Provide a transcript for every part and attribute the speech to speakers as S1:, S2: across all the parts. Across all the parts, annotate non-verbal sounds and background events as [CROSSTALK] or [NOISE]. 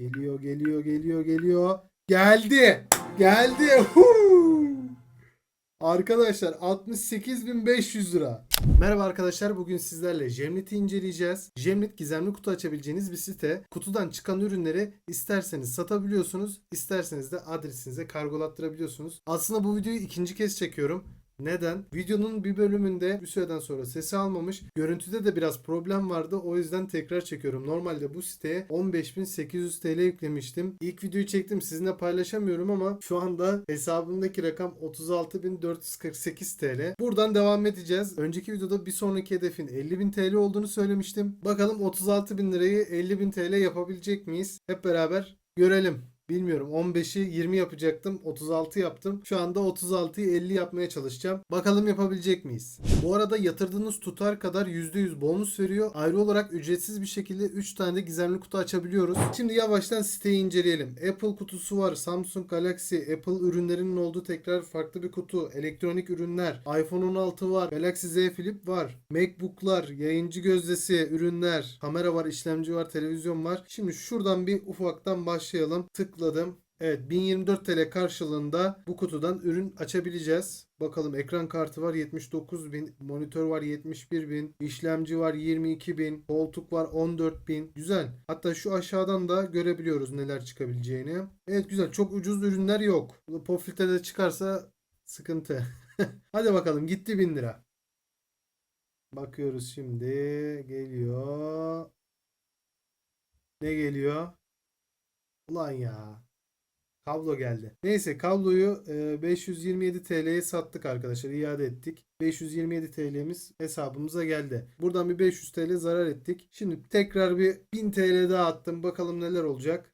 S1: Geliyor geliyor geliyor geliyor. Geldi. Geldi. Arkadaşlar 68.500 lira. Merhaba arkadaşlar bugün sizlerle Jemnet'i inceleyeceğiz. Jemnet gizemli kutu açabileceğiniz bir site. Kutudan çıkan ürünleri isterseniz satabiliyorsunuz, isterseniz de adresinize kargolattırabiliyorsunuz. Aslında bu videoyu ikinci kez çekiyorum. Neden? Videonun bir bölümünde bir süreden sonra sesi almamış. Görüntüde de biraz problem vardı. O yüzden tekrar çekiyorum. Normalde bu siteye 15.800 TL yüklemiştim. İlk videoyu çektim. Sizinle paylaşamıyorum ama şu anda hesabımdaki rakam 36.448 TL. Buradan devam edeceğiz. Önceki videoda bir sonraki hedefin 50.000 TL olduğunu söylemiştim. Bakalım 36.000 lirayı 50.000 TL yapabilecek miyiz? Hep beraber görelim. Bilmiyorum 15'i 20 yapacaktım 36 yaptım. Şu anda 36'yı 50 yapmaya çalışacağım. Bakalım yapabilecek miyiz? Bu arada yatırdığınız tutar kadar %100 bonus veriyor. Ayrı olarak ücretsiz bir şekilde 3 tane de gizemli kutu açabiliyoruz. Şimdi yavaştan siteyi inceleyelim. Apple kutusu var. Samsung Galaxy, Apple ürünlerinin olduğu tekrar farklı bir kutu. Elektronik ürünler. iPhone 16 var. Galaxy Z Flip var. Macbook'lar, yayıncı gözdesi, ürünler. Kamera var, işlemci var, televizyon var. Şimdi şuradan bir ufaktan başlayalım. Tıkladım. Evet 1024 TL karşılığında bu kutudan ürün açabileceğiz. Bakalım ekran kartı var 79.000, monitör var 71.000, işlemci var 22.000, koltuk var 14.000. Güzel. Hatta şu aşağıdan da görebiliyoruz neler çıkabileceğini. Evet güzel. Çok ucuz ürünler yok. Bu Pofil'te de çıkarsa sıkıntı. [LAUGHS] Hadi bakalım gitti 1000 lira. Bakıyoruz şimdi. Geliyor. Ne geliyor? Ulan ya. Kablo geldi. Neyse kabloyu e, 527 TL'ye sattık arkadaşlar. iade ettik. 527 TL'miz hesabımıza geldi. Buradan bir 500 TL zarar ettik. Şimdi tekrar bir 1000 TL daha attım. Bakalım neler olacak.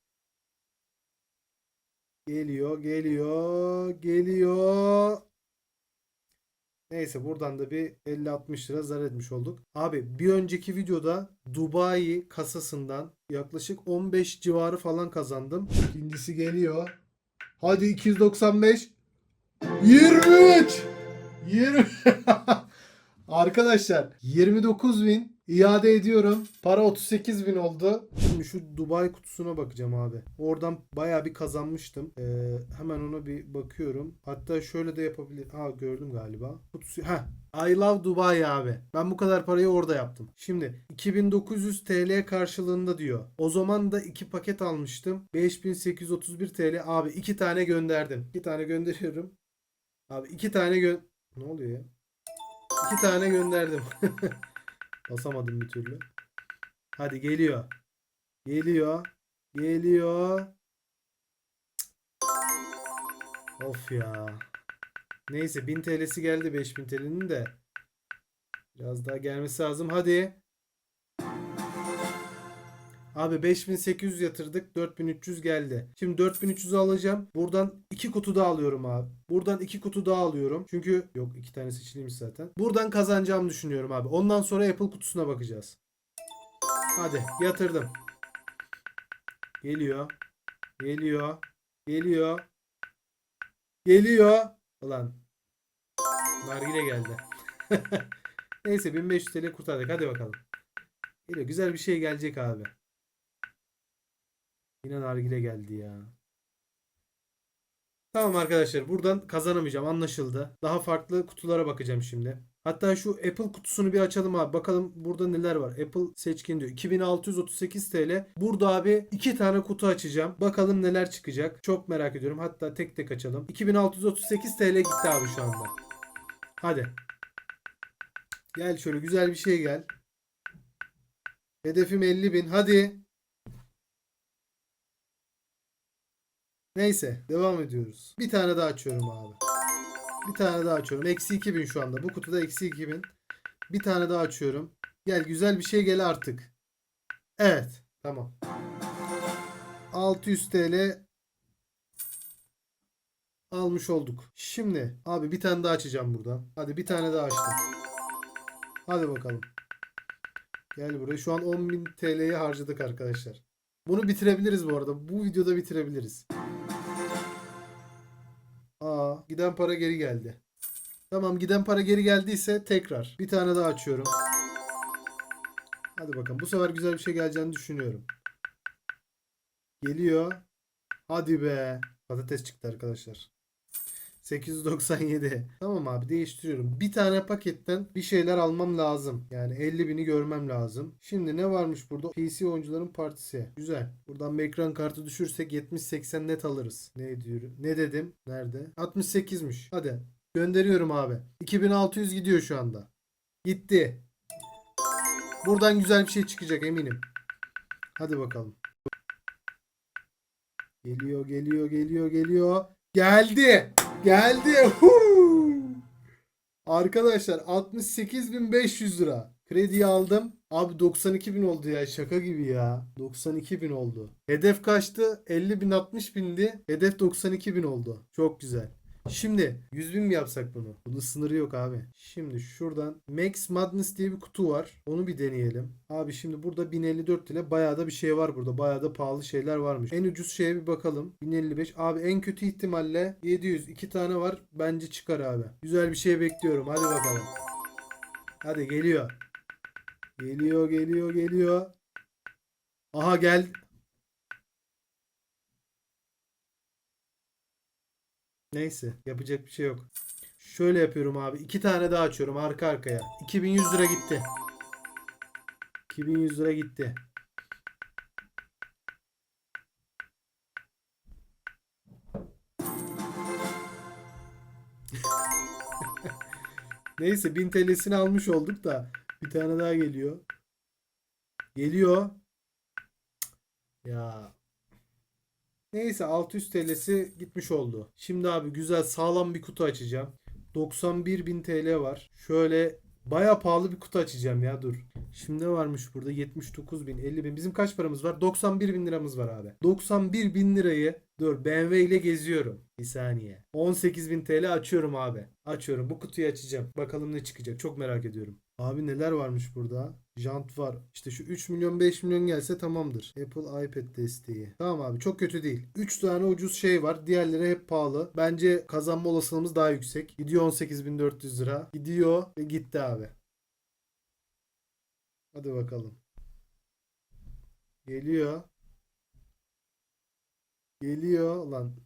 S1: Geliyor, geliyor, geliyor. Neyse buradan da bir 50-60 lira zarar etmiş olduk. Abi bir önceki videoda Dubai kasasından yaklaşık 15 civarı falan kazandım. İkincisi geliyor. Hadi 295. 23. 20. Arkadaşlar 29 bin iade ediyorum. Para 38 bin oldu. Şimdi şu Dubai kutusuna bakacağım abi. Oradan bayağı bir kazanmıştım. Ee, hemen ona bir bakıyorum. Hatta şöyle de yapabilir. Ha gördüm galiba. Kutusu. Ha I love Dubai abi. Ben bu kadar parayı orada yaptım. Şimdi 2900 TL karşılığında diyor. O zaman da iki paket almıştım. 5831 TL. Abi iki tane gönderdim. İki tane gönderiyorum. Abi iki tane gö... Ne oluyor ya? İki tane gönderdim. [LAUGHS] Basamadım bir türlü. Hadi geliyor. Geliyor. Geliyor. Of ya. Neyse 1000 TL'si geldi 5000 TL'nin de. Biraz daha gelmesi lazım. Hadi. Abi 5800 yatırdık. 4300 geldi. Şimdi 4300'ü alacağım. Buradan iki kutu daha alıyorum abi. Buradan iki kutu daha alıyorum. Çünkü yok iki tane seçiliymiş zaten. Buradan kazanacağımı düşünüyorum abi. Ondan sonra Apple kutusuna bakacağız. Hadi yatırdım. Geliyor. Geliyor. Geliyor. Geliyor. Ulan. Nargile geldi. [LAUGHS] Neyse 1500 TL kurtardık. Hadi bakalım. Geliyor. Güzel bir şey gelecek abi. Yine nargile geldi ya. Tamam arkadaşlar buradan kazanamayacağım anlaşıldı. Daha farklı kutulara bakacağım şimdi. Hatta şu Apple kutusunu bir açalım abi. Bakalım burada neler var. Apple seçkin diyor. 2638 TL. Burada abi iki tane kutu açacağım. Bakalım neler çıkacak. Çok merak ediyorum. Hatta tek tek açalım. 2638 TL gitti abi şu anda. Hadi. Gel şöyle güzel bir şey gel. Hedefim 50.000. Hadi. Neyse devam ediyoruz. Bir tane daha açıyorum abi. Bir tane daha açıyorum. Eksi 2000 şu anda. Bu kutuda eksi 2000. Bir tane daha açıyorum. Gel güzel bir şey gel artık. Evet. Tamam. 600 TL almış olduk. Şimdi abi bir tane daha açacağım buradan. Hadi bir tane daha açtım. Hadi bakalım. Gel buraya. Şu an 10.000 TL'yi harcadık arkadaşlar. Bunu bitirebiliriz bu arada. Bu videoda bitirebiliriz. Aa, giden para geri geldi. Tamam giden para geri geldiyse tekrar. Bir tane daha açıyorum. Hadi bakalım. Bu sefer güzel bir şey geleceğini düşünüyorum. Geliyor. Hadi be. Patates çıktı arkadaşlar. 897. Tamam abi değiştiriyorum. Bir tane paketten bir şeyler almam lazım. Yani 50 bini görmem lazım. Şimdi ne varmış burada? PC oyuncuların partisi. Güzel. Buradan bir ekran kartı düşürsek 70-80 net alırız. Ne diyorum? Ne dedim? Nerede? 68'miş. Hadi. Gönderiyorum abi. 2600 gidiyor şu anda. Gitti. Buradan güzel bir şey çıkacak eminim. Hadi bakalım. Geliyor, geliyor, geliyor, geliyor. Geldi. Geldi. Arkadaşlar 68.500 lira. Krediyi aldım. Abi 92.000 oldu ya. Şaka gibi ya. 92.000 oldu. Hedef kaçtı? 50.000 60.000'di. Hedef 92.000 oldu. Çok güzel. Şimdi 100 bin mi yapsak bunu? Bunun sınırı yok abi. Şimdi şuradan Max Madness diye bir kutu var. Onu bir deneyelim. Abi şimdi burada 1054 ile bayağı da bir şey var burada. Bayağı da pahalı şeyler varmış. En ucuz şeye bir bakalım. 1055. Abi en kötü ihtimalle 700. 2 tane var. Bence çıkar abi. Güzel bir şey bekliyorum. Hadi bakalım. Hadi geliyor. Geliyor geliyor geliyor. Aha gel. Neyse yapacak bir şey yok. Şöyle yapıyorum abi. iki tane daha açıyorum arka arkaya. 2100 lira gitti. 2100 lira gitti. [LAUGHS] Neyse 1000 TL'sini almış olduk da bir tane daha geliyor. Geliyor. Ya Neyse 600 TL'si gitmiş oldu. Şimdi abi güzel sağlam bir kutu açacağım. 91.000 TL var. Şöyle baya pahalı bir kutu açacağım ya dur. Şimdi ne varmış burada? 79 bin, 50 bin. Bizim kaç paramız var? 91 bin liramız var abi. 91 bin lirayı dur BMW ile geziyorum. Bir saniye. 18 bin TL açıyorum abi. Açıyorum. Bu kutuyu açacağım. Bakalım ne çıkacak. Çok merak ediyorum. Abi neler varmış burada? Jant var. İşte şu 3 milyon 5 milyon gelse tamamdır. Apple iPad desteği. Tamam abi çok kötü değil. 3 tane ucuz şey var. Diğerleri hep pahalı. Bence kazanma olasılığımız daha yüksek. Gidiyor 18.400 lira. Gidiyor ve gitti abi. Hadi bakalım. Geliyor. Geliyor lan.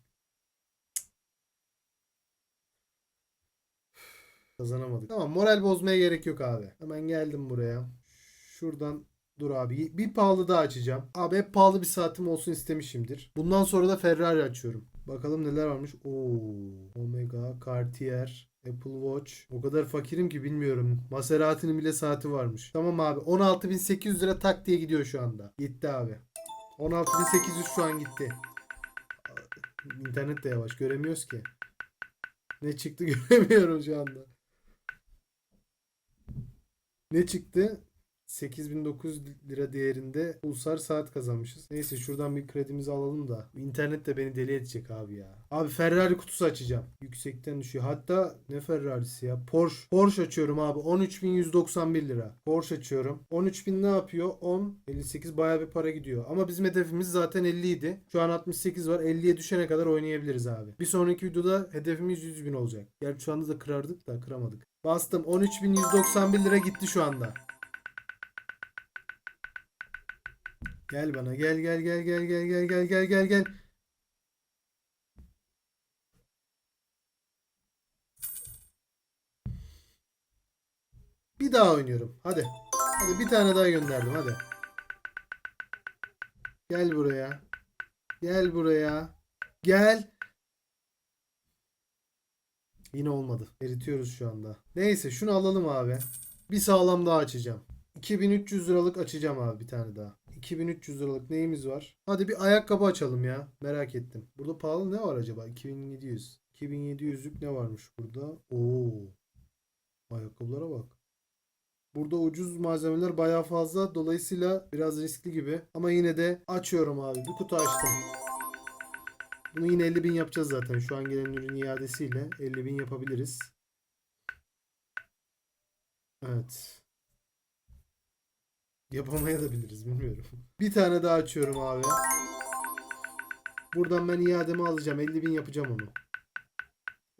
S1: Kazanamadık. Tamam moral bozmaya gerek yok abi. Hemen geldim buraya. Şuradan dur abi. Bir pahalı daha açacağım. Abi hep pahalı bir saatim olsun istemişimdir. Bundan sonra da Ferrari açıyorum. Bakalım neler varmış. Oo, Omega, Cartier, Apple Watch. O kadar fakirim ki bilmiyorum. Maserati'nin bile saati varmış. Tamam abi. 16.800 lira tak diye gidiyor şu anda. Gitti abi. 16.800 şu an gitti. İnternet de yavaş. Göremiyoruz ki. Ne çıktı [LAUGHS] göremiyorum şu anda. Ne çıktı? 8900 lira değerinde pulsar saat kazanmışız. Neyse şuradan bir kredimizi alalım da. İnternet de beni deli edecek abi ya. Abi Ferrari kutusu açacağım. Yüksekten düşüyor. Hatta ne Ferrari'si ya? Porsche. Porsche açıyorum abi. 13.191 lira. Porsche açıyorum. 13.000 ne yapıyor? 10, 58 baya bir para gidiyor. Ama bizim hedefimiz zaten 50 idi. Şu an 68 var. 50'ye düşene kadar oynayabiliriz abi. Bir sonraki videoda hedefimiz 100.000 olacak. Gerçi şu anda da kırardık da kıramadık. Bastım. 13.191 lira gitti şu anda. Gel bana gel gel gel gel gel gel gel gel gel gel. Bir daha oynuyorum. Hadi. Hadi bir tane daha gönderdim hadi. Gel buraya. Gel buraya. Gel. Yine olmadı. Eritiyoruz şu anda. Neyse şunu alalım abi. Bir sağlam daha açacağım. 2300 liralık açacağım abi bir tane daha. 2300 liralık neyimiz var? Hadi bir ayakkabı açalım ya. Merak ettim. Burada pahalı ne var acaba? 2700. 2700'lük ne varmış burada? Oo. Ayakkabılara bak. Burada ucuz malzemeler bayağı fazla. Dolayısıyla biraz riskli gibi. Ama yine de açıyorum abi. Bir kutu açtım. Bunu yine 50 bin yapacağız zaten. Şu an gelen ürün iadesiyle 50 bin yapabiliriz. Evet. Yapamayabiliriz bilmiyorum. Bir tane daha açıyorum abi. Buradan ben iademi alacağım. 50 bin yapacağım onu.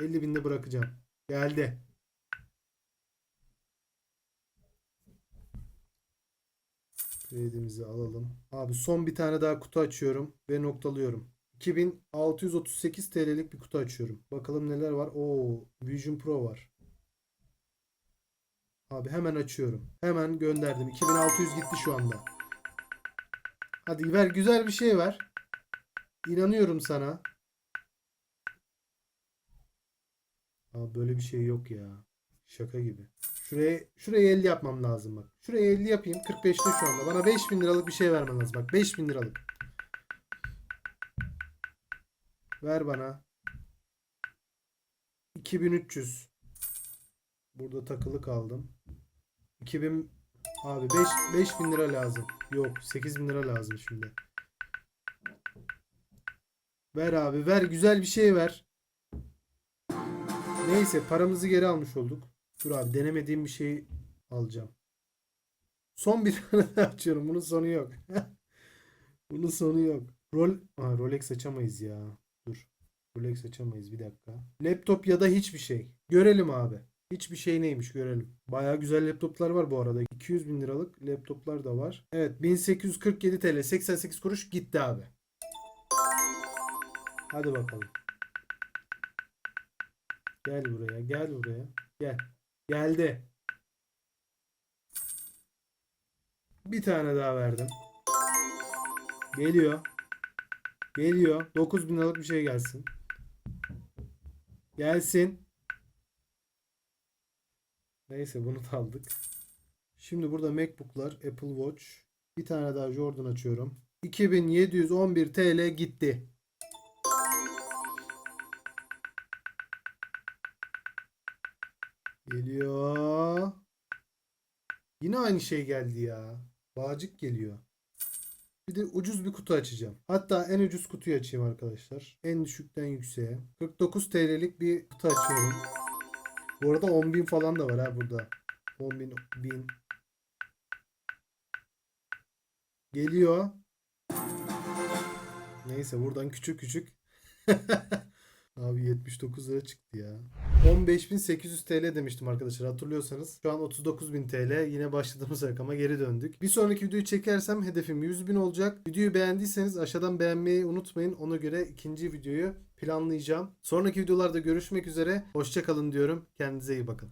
S1: 50 binde bırakacağım. Geldi. Trade'imizi alalım. Abi son bir tane daha kutu açıyorum ve noktalıyorum. 2638 TL'lik bir kutu açıyorum. Bakalım neler var. Oo, Vision Pro var. Abi hemen açıyorum. Hemen gönderdim. 2600 gitti şu anda. Hadi ver güzel bir şey ver. İnanıyorum sana. Abi böyle bir şey yok ya. Şaka gibi. Şuraya şuraya 50 yapmam lazım bak. Şuraya 50 yapayım. 45'te şu anda. Bana 5000 liralık bir şey vermen lazım. Bak 5000 liralık. Ver bana. 2300. Burada takılı kaldım. 2000 abi 5 5000 lira lazım. Yok 8000 lira lazım şimdi. Ver abi ver güzel bir şey ver. Neyse paramızı geri almış olduk. Dur abi denemediğim bir şey alacağım. Son bir [LAUGHS] tane açıyorum. Bunun sonu yok. [LAUGHS] Bunun sonu yok. Rol ha, Rolex açamayız ya. Dur. Rolex açamayız bir dakika. Laptop ya da hiçbir şey. Görelim abi. Hiçbir şey neymiş görelim. Baya güzel laptoplar var bu arada. 200 bin liralık laptoplar da var. Evet 1847 TL 88 kuruş gitti abi. Hadi bakalım. Gel buraya gel buraya. Gel. Geldi. Bir tane daha verdim. Geliyor. Geliyor. 9000 liralık bir şey gelsin. Gelsin. Neyse bunu da aldık. Şimdi burada MacBook'lar, Apple Watch. Bir tane daha Jordan açıyorum. 2711 TL gitti. Geliyor. Yine aynı şey geldi ya. Bağcık geliyor. Bir de ucuz bir kutu açacağım. Hatta en ucuz kutuyu açayım arkadaşlar. En düşükten yükseğe. 49 TL'lik bir kutu açıyorum. Bu arada 10.000 falan da var ha burada. 10.000 bin. Geliyor. Neyse buradan küçük küçük. [LAUGHS] Abi 79 lira çıktı ya. 15.800 TL demiştim arkadaşlar hatırlıyorsanız. Şu an 39.000 TL yine başladığımız rakama geri döndük. Bir sonraki videoyu çekersem hedefim 100.000 olacak. Videoyu beğendiyseniz aşağıdan beğenmeyi unutmayın. Ona göre ikinci videoyu planlayacağım. Sonraki videolarda görüşmek üzere. Hoşçakalın diyorum. Kendinize iyi bakın.